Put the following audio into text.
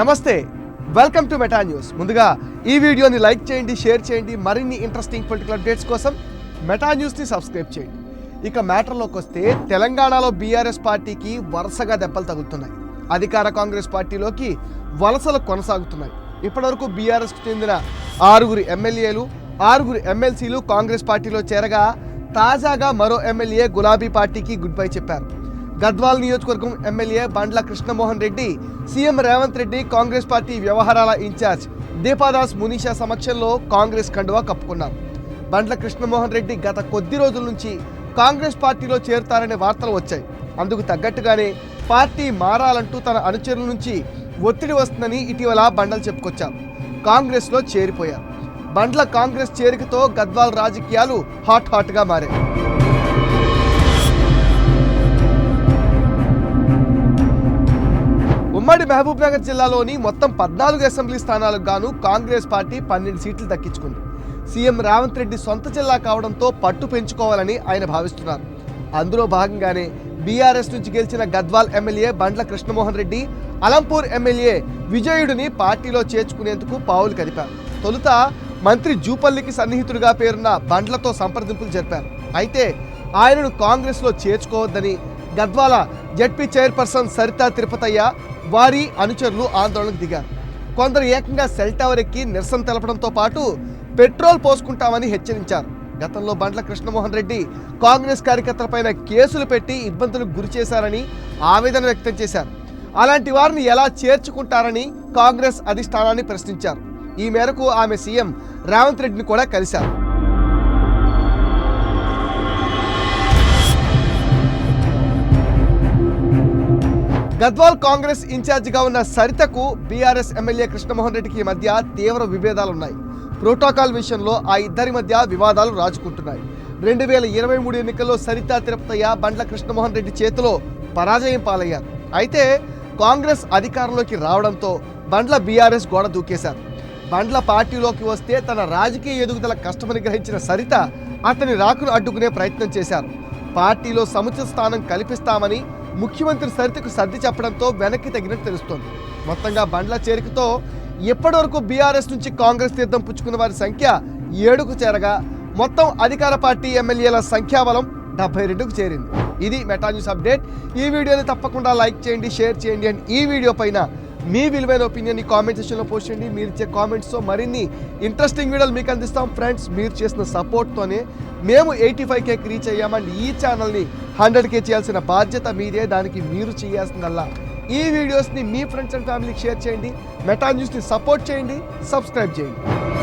నమస్తే welcome to meta news ముందుగా ఈ వీడియోని లైక్ చేయండి షేర్ చేయండి మరిన్ని ఇంట్రెస్టింగ్ పొలిటికల్ అప్డేట్స్ కోసం మెటా న్యూస్ని సబ్స్క్రైబ్ చేయండి. ఇక మ్యాటర్లోకి వస్తే తెలంగాణలో బీఆర్ఎస్ పార్టీకి వరుసగా దెబ్బలు తగులుతున్నాయి. అధికార కాంగ్రెస్ పార్టీలోకి వలసలు కొనసాగుతున్నాయి. ఇప్పటివరకు బీఆర్ఎస్కు చెందిన ఆరుగురు ఎమ్మెల్యేలు ఆరుగురు ఎమ్మెల్సీలు కాంగ్రెస్ పార్టీలో చేరగా తాజాగా మరో ఎమ్మెల్యే గులాబీ పార్టీకి గుడ్ బై చెప్పారు. గద్వాల్ నియోజకవర్గం MLA Bandla Krishnamohan Reddy CM Revanth Reddy Congress party వ్యవహారాల ఇన్ఛార్జ్ దీపాదాస్ మునీషా సమక్షంలో కాంగ్రెస్ కండువా కప్పుకున్నారు బండ్ల కృష్ణమోహన్ రెడ్డి గత కొద్ది రోజుల నుంచి కాంగ్రెస్ పార్టీలో చేరుతారనే వార్తలు వచ్చాయి. అందుకు తగ్గట్టుగానే పార్టీ మారాలంటూ తన అనుచరుల నుంచి ఒత్తిడి వస్తుందని ఇటీవల బండలు చెప్పుకొచ్చారు కాంగ్రెస్లో చేరిపోయారు బండ్ల కాంగ్రెస్ చేరికతో గద్వాల్ రాజకీయాలు హాట్ హాట్గా మారాయి. ఉమ్మడి మహబూబ్ నగర్ జిల్లాలోని మొత్తం పద్నాలుగు అసెంబ్లీ స్థానాలకు గాను కాంగ్రెస్ పార్టీ పన్నెండు సీట్లు దక్కించుకుంది. సీఎం రేవంత్ రెడ్డి సొంత జిల్లా కావడంతో పట్టు పెంచుకోవాలని ఆయన భావిస్తున్నారు. అందులో భాగంగానే బీఆర్ఎస్ నుంచి గెలిచిన గద్వాల్ ఎమ్మెల్యే బండ్ల కృష్ణమోహన్ రెడ్డి అలంపూర్ ఎమ్మెల్యే విజయుడిని పార్టీలో చేర్చుకునేందుకు పావులు కదిపారు. తొలుత మంత్రి జూపల్లికి సన్నిహితుడిగా పేరున్న బండ్లతో సంప్రదింపులు జరిపారు. అయితే ఆయనను కాంగ్రెస్లో చేర్చుకోవద్దని గద్వాల జడ్పీ చైర్పర్సన్ సరితా తిరుపతయ్య వారి అనుచరులు ఆందోళనకు దిగారు. కొందరు ఏకంగా సెల్ టవర్ ఎక్కి నిరసన తెలపడంతో పాటు పెట్రోల్ పోసుకుంటామని హెచ్చరించారు. గతంలో బండ్ల కృష్ణమోహన్ రెడ్డి కాంగ్రెస్ కార్యకర్తలపైన కేసులు పెట్టి ఇబ్బందులకు గురి చేశారని ఆవేదన వ్యక్తం చేశారు. అలాంటి వారిని ఎలా చేర్చుకుంటారని కాంగ్రెస్ అధిష్టానాన్ని ప్రశ్నించారు. ఈ మేరకు ఆమె సీఎం రేవంత్ రెడ్డిని కూడా కలిశారు. గద్వాల్ కాంగ్రెస్ ఇన్ఛార్జిగా ఉన్న సరితకు బీఆర్ఎస్ ఎమ్మెల్యే కృష్ణమోహన్ రెడ్డికి మధ్య తీవ్ర విభేదాలున్నాయి. ప్రోటోకాల్ విషయంలో ఆ ఇద్దరి మధ్య వివాదాలు రాజుకుంటున్నాయి. రెండు వేల ఇరవై మూడు ఎన్నికల్లో సరిత తిరుపతయ్య బండ్ల కృష్ణమోహన్ రెడ్డి చేతిలో పరాజయం పాలయ్యారు. అయితే కాంగ్రెస్ అధికారంలోకి రావడంతో బండ్ల బీఆర్ఎస్ గోడ దూకేశారు. బండ్ల పార్టీలోకి వస్తే తన రాజకీయ ఎదుగుదల కష్టమని గ్రహించిన సరిత అతని రాకును అడ్డుకునే ప్రయత్నం చేశారు. పార్టీలో సముచిత స్థానం కల్పిస్తామని ముఖ్యమంత్రి సరితకు సర్ది చెప్పడంతో వెనక్కి తగినట్టు తెలుస్తోంది. మొత్తంగా బండ్ల చేరికతో ఇప్పటివరకు బీఆర్ఎస్ నుంచి కాంగ్రెస్ తీర్థం పుచ్చుకున్న వారి సంఖ్య ఏడుకు చేరగా మొత్తం అధికార పార్టీ ఎమ్మెల్యేల సంఖ్యాబలం డెబ్బై రెండుకు చేరింది. ఇది మెటా న్యూస్ అప్డేట్. ఈ వీడియోని తప్పకుండా లైక్ చేయండి షేర్ చేయండి. అండ్ ఈ వీడియో పైన మీ విలువైన ఒపీనియన్ కామెంట్ సెక్షన్లో పోస్ట్ చేయండి. మీరు ఇచ్చే కామెంట్స్తో మరిన్ని ఇంట్రెస్టింగ్ వీడియోలు మీకు అందిస్తాం. ఫ్రెండ్స్ మీరు చేసిన సపోర్ట్తోనే మేము ఎయిటీ ఫైవ్ కేకి రీచ్ అయ్యామండి ఈ ఛానల్ని హండ్రెడ్ కే చేయాల్సిన బాధ్యత మీదే. దానికి మీరు చేయాల్సిందల్లా. ఈ వీడియోస్ని మీ ఫ్రెండ్స్ అండ్ ఫ్యామిలీకి షేర్ చేయండి. మెటా న్యూస్ని సపోర్ట్ చేయండి. సబ్స్క్రైబ్ చేయండి.